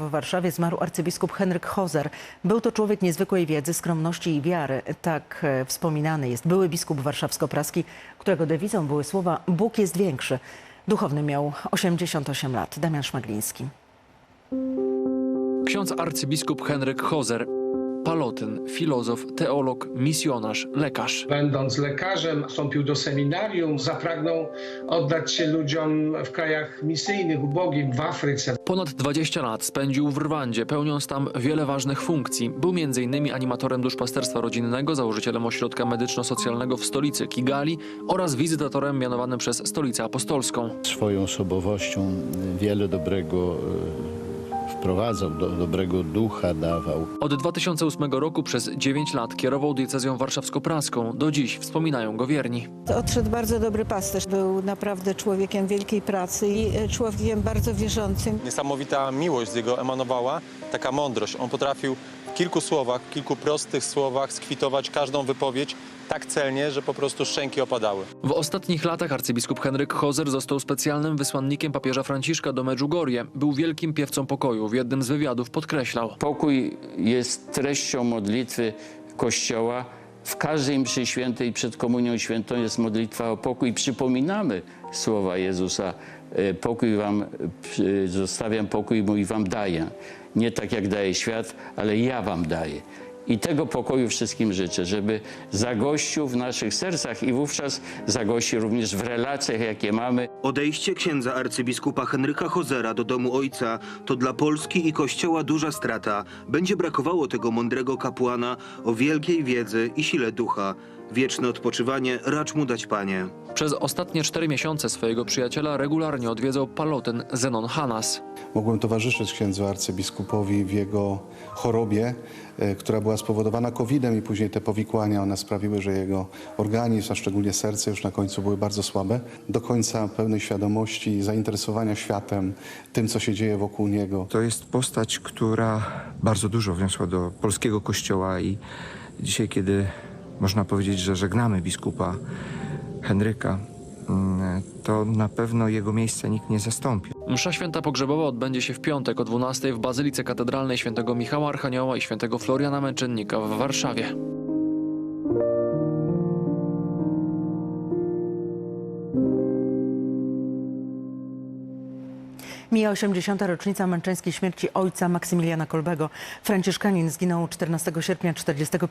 W Warszawie zmarł arcybiskup Henryk Hozer. Był to człowiek niezwykłej wiedzy, skromności i wiary. Tak e, wspominany jest były biskup warszawsko-praski, którego dewizą były słowa Bóg jest większy. Duchowny miał 88 lat. Damian Szmagliński. Ksiądz arcybiskup Henryk Hozer, palotyn, filozof, teolog, misjonarz, lekarz. Będąc lekarzem, wstąpił do seminarium, zapragnął oddać się ludziom w krajach misyjnych, ubogim, w Afryce. Ponad 20 lat spędził w Rwandzie, pełniąc tam wiele ważnych funkcji. Był m.in. animatorem duszpasterstwa rodzinnego, założycielem ośrodka medyczno-socjalnego w stolicy Kigali oraz wizytatorem mianowanym przez Stolicę Apostolską. swoją osobowością wiele dobrego wprowadzał, do, dobrego ducha dawał. Od 2008 roku przez 9 lat kierował diecezją warszawsko-praską. Do dziś wspominają go wierni. Odszedł bardzo dobry pasterz. Był naprawdę człowiekiem wielkiej pracy i e, człowiekiem bardzo wierzącym. Niesamowita miłość z jego emanowała, taka mądrość. On potrafił w kilku słowach, w kilku prostych słowach skwitować każdą wypowiedź tak celnie, że po prostu szczęki opadały. W ostatnich latach arcybiskup Henryk Hozer został specjalnym wysłannikiem papieża Franciszka do Medjugorje. Był wielkim piewcą pokoju. W jednym z wywiadów podkreślał. Pokój jest treścią modlitwy Kościoła. W każdej mszy świętej przed Komunią Świętą jest modlitwa o pokój. Przypominamy słowa Jezusa. e, Pokój wam zostawiam, pokój mój wam daję. Nie tak jak daje świat, ale ja wam daję. I tego pokoju wszystkim życzę, żeby zagościł w naszych sercach i wówczas zagościł również w relacjach, jakie mamy Odejście księdza arcybiskupa Henryka Hozera do domu ojca to dla Polski i Kościoła duża strata. Będzie brakowało tego mądrego kapłana o wielkiej wiedzy i sile ducha. Wieczne odpoczywanie racz mu dać, Panie. Przez ostatnie cztery miesiące swojego przyjaciela regularnie odwiedzał palotyn Zenon Hanas. Mogłem towarzyszyć księdzu arcybiskupowi w jego chorobie, e, która była spowodowana COVID-em i później te powikłania one sprawiły, że jego organizm, a szczególnie serce już na końcu były bardzo słabe. Do końca pełnej świadomości i zainteresowania światem, tym co się dzieje wokół niego. To jest postać, która bardzo dużo wniosła do polskiego kościoła i dzisiaj, kiedy można powiedzieć, że żegnamy biskupa Henryka, mm, to na pewno jego miejsce nikt nie zastąpi. Msza święta pogrzebowa odbędzie się w piątek o 12 w Bazylice Katedralnej świętego Michała Archanioła i świętego Floriana Męczennika w Warszawie. Mija 80. rocznica męczeńskiej śmierci ojca Maksymiliana Kolbego. Franciszkanin zginął 14 sierpnia 1945